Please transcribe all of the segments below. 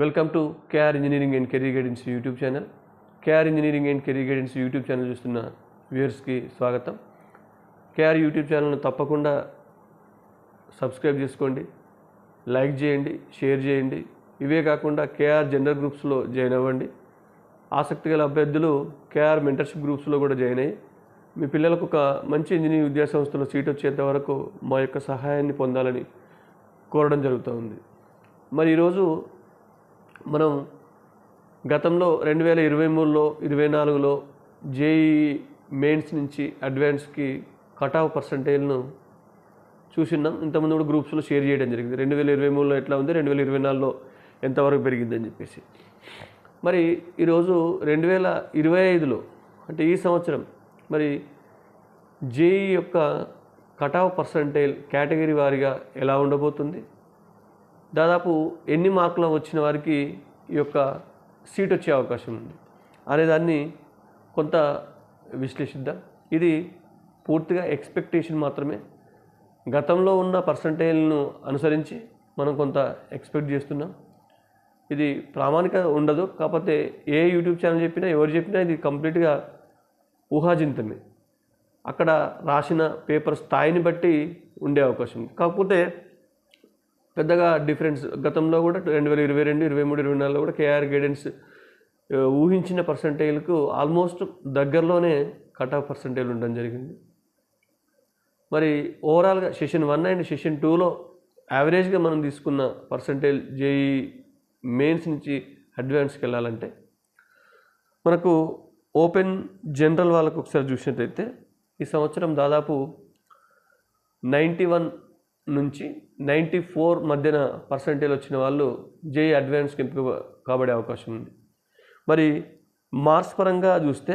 Welcome to KR engineering and career guidance YouTube channel. KR engineering and career guidance YouTube channel చూస్తున్న వ్యూయర్స్కి స్వాగతం. KR YouTube ఛానల్ను తప్పకుండా subscribe చేసుకోండి like చేయండి షేర్ చేయండి. ఇవే కాకుండా కేఆర్ జెండర్ గ్రూప్స్లో జాయిన్ అవ్వండి. ఆసక్తి గల అభ్యర్థులు కేఆర్ మెంటర్షిప్ గ్రూప్స్లో కూడా జాయిన్ అయ్యి మీ పిల్లలకు ఒక మంచి ఇంజనీరింగ్ విద్యా సంస్థలో సీట్ వచ్చేంత వరకు మా యొక్క సహాయాన్ని పొందాలని కోరడం జరుగుతూ ఉంది మరి ఈరోజు మనం గతంలో రెండు వేల ఇరవై మూడులో ఇరవై నాలుగులో జేఈ మెయిన్స్ నుంచి అడ్వాన్స్కి కట్ ఆఫ్ పర్సంటేజ్ను చూసిన్నాం. ఇంతకుముందు కూడా గ్రూప్స్లో షేర్ చేయడం జరిగింది. రెండు వేల ఇరవై మూడులో ఎట్లా ఉంది? రెండు వేల ఇరవై నాలుగులో ఎంతవరకు పెరిగిందని చెప్పేసి. మరి ఈరోజు రెండు వేల ఇరవై ఐదులో అంటే ఈ సంవత్సరం మరి జేఈ యొక్క కట్ ఆఫ్ పర్సంటేజ్ కేటగిరీ వారీగా ఎలా ఉండబోతుంది? దాదాపు ఎన్ని మార్కులు వచ్చిన వారికి ఈ యొక్క సీట్ వచ్చే అవకాశం ఉంది. అనేదాన్ని కొంత విశ్లేషిద్దాం. ఇది పూర్తిగా ఎక్స్పెక్టేషన్ మాత్రమే. గతంలో ఉన్న పర్సంటేజ్లను అనుసరించి మనం కొంత ఎక్స్పెక్ట్ చేస్తున్నాం. ఇది ప్రామాణిక ఉండదు. కాకపోతే ఏ యూట్యూబ్ ఛానల్ చెప్పినా ఎవరు చెప్పినా ఇది కంప్లీట్గా ఊహాజనితమే. అక్కడ రాసిన పేపర్ స్థాయిని బట్టి ఉండే అవకాశం కాకపోతే పెద్దగా డిఫరెన్స్. గతంలో కూడా రెండు వేల ఇరవై రెండు ఇరవై మూడు ఇరవై నాలుగులో కూడా కేఆర్ గైడెన్స్ ఊహించిన పర్సంటేజ్లకు ఆల్మోస్ట్ దగ్గరలోనే కట్ ఆఫ్ పర్సంటేజ్ ఉండడం జరిగింది. మరి ఓవరాల్గా సెషన్ వన్ అండ్ సెషన్ టూలో యావరేజ్గా మనం తీసుకున్న పర్సంటేజ్ జేఈ మెయిన్స్ నుంచి అడ్వాన్స్కి వెళ్ళాలంటే మనకు ఓపెన్ జనరల్ వాళ్ళకు ఒకసారి చూసినట్టయితే ఈ సంవత్సరం దాదాపు నైంటీ వన్ నుంచి నైంటీ ఫోర్ మధ్యన పర్సంటేజ్ వచ్చిన వాళ్ళు జేఈ అడ్వాన్స్కి ఎంపిక కాబడే అవకాశం ఉంది. మరి మార్క్స్ పరంగా చూస్తే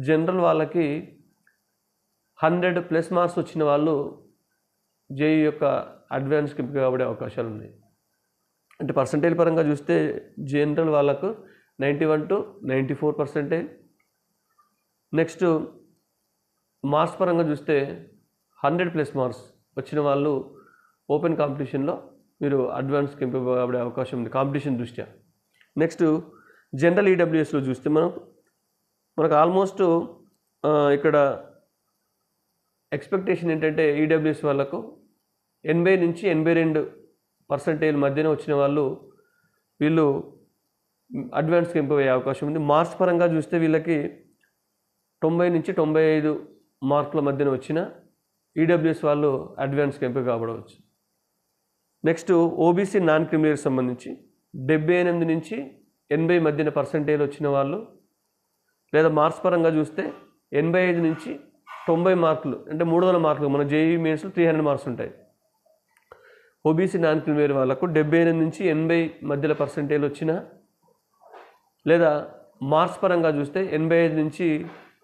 జనరల్ వాళ్ళకి హండ్రెడ్ ప్లస్ మార్క్స్ వచ్చిన వాళ్ళు జేఈ యొక్క అడ్వాన్స్కి ఎంపిక కాబడే అవకాశాలు ఉన్నాయి. అంటే పర్సంటేజ్ పరంగా చూస్తే జనరల్ వాళ్ళకు ninety one to ninety four percentage. Next marks పరంగా చూస్తే హండ్రెడ్ ప్లస్ మార్క్స్ వచ్చిన వాళ్ళు ఓపెన్ కాంపిటీషన్లో మీరు అడ్వాన్స్కి ఎంపికబడే అవకాశం ఉంది కాంపిటీషన్ దృష్ట్యా? నెక్స్ట్ జనరల్ ఈడబ్ల్యూఎస్లో చూస్తే మనం మనకు ఆల్మోస్ట్ ఇక్కడ ఎక్స్పెక్టేషన్ ఏంటంటే ఈడబ్ల్యూఎస్ వాళ్ళకు ఎనభై నుంచి ఎనభై రెండు పర్సంటేజ్ మధ్యన వచ్చిన వాళ్ళు వీళ్ళు అడ్వాన్స్కి ఎంపిక అయ్యే అవకాశం ఉంది. మార్క్స్ పరంగా చూస్తే వీళ్ళకి తొంభై నుంచి తొంభై ఐదు మార్కుల మధ్యన వచ్చిన ఈడబ్ల్యూఎస్ వాళ్ళు అడ్వాన్స్కి ఎంపిక కాబడవచ్చు. నెక్స్ట్ ఓబీసీ నాన్ క్రిమినల్ సంబంధించి డెబ్బై ఎనిమిది నుంచి ఎనభై మధ్యన పర్సంటేజ్ వచ్చిన వాళ్ళు లేదా మార్క్స్ పరంగా చూస్తే ఎనభై ఐదు నుంచి తొంభై మార్కులు అంటే మూడు వందల మార్కులు మన జేఈ మెయిన్స్లో త్రీ హండ్రెడ్ మార్క్స్ ఉంటాయి. ఓబీసీ నాన్ క్రిమినల్ వాళ్ళకు డెబ్బై ఎనిమిది నుంచి ఎనభై మధ్యలో పర్సంటేజ్ వచ్చిన లేదా మార్క్స్ పరంగా చూస్తే ఎనభై ఐదు నుంచి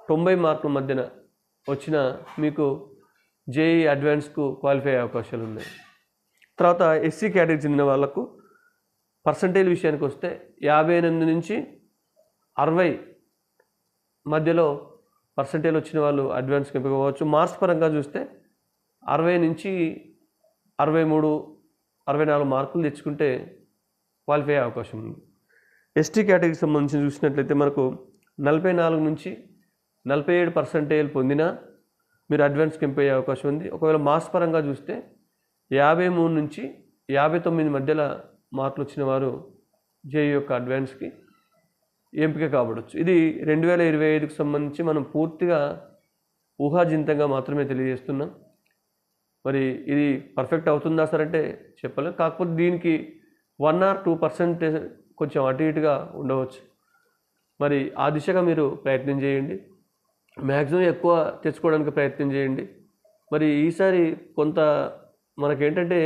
తొంభై మార్కుల మధ్యన వచ్చిన మీకు జేఈ అడ్వాన్స్కు క్వాలిఫై అయ్యే అవకాశాలు ఉన్నాయి. తర్వాత ఎస్సీ కేటగిరీ చెందిన వాళ్ళకు పర్సంటేజ్ విషయానికి వస్తే యాభై ఎనిమిది నుంచి అరవై మధ్యలో పర్సంటేజ్ వచ్చిన వాళ్ళు అడ్వాన్స్కి ఎంపిక అవ్వచ్చు మార్క్స్ పరంగా చూస్తే అరవై నుంచి అరవై మూడు అరవై నాలుగు మార్కులు తెచ్చుకుంటే క్వాలిఫై అయ్యే అవకాశం ఉంది. ఎస్టీ కేటగిరీకి సంబంధించి చూసినట్లయితే మనకు నలభై నాలుగు నుంచి నలభై ఏడు పర్సెంటేజ్ పొందినా మీరు అడ్వాన్స్కి ఎంపిక అయ్యే అవకాశం ఉంది. ఒకవేళ మార్క్స్ పరంగా చూస్తే యాభై మూడు నుంచి యాభై తొమ్మిది మధ్యలో మార్కులు వచ్చిన వారు జేఈ యొక్క అడ్వాన్స్కి ఎంపిక కాబడవచ్చు ఇది రెండు వేల ఇరవై ఐదుకు సంబంధించి మనం పూర్తిగా ఊహాజనితంగా మాత్రమే తెలియజేస్తున్నాం. మరి ఇది పర్ఫెక్ట్ అవుతుందా సార్ అంటే చెప్పలేం. కాకపోతే దీనికి వన్ ఆర్ టూ పర్సెంటేజ్ కొంచెం అటు ఇటుగా ఉండవచ్చు. మరి ఆ దిశగా మీరు ప్రయత్నం చేయండి. మ్యాక్సిమం ఎక్కువ తెచ్చుకోవడానికి ప్రయత్నం చేయండి. మరి ఈసారి కొంత మనకేంటంటే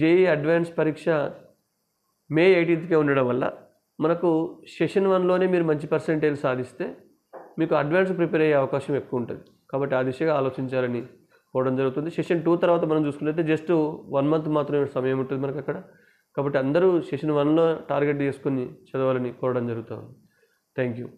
జేఈ అడ్వాన్స్ పరీక్ష మే ఎయిటీన్త్కే ఉండడం వల్ల మనకు సెషన్ వన్లోనే మీరు మంచి పర్సెంటేజ్ సాధిస్తే మీకు అడ్వాన్స్ ప్రిపేర్ అయ్యే అవకాశం ఎక్కువ ఉంటుంది. కాబట్టి ఆ దిశగా ఆలోచించాలని కోవడం జరుగుతుంది. సెషన్ టూ తర్వాత మనం చూసుకున్నట్లయితే జస్ట్ వన్ మంత్ మాత్రమే సమయం ఉంటుంది మనకు అక్కడ. కాబట్టి అందరూ సెషన్ వన్లో టార్గెట్ చేసుకుని చదవాలని కోరడం జరుగుతుంది. Thank you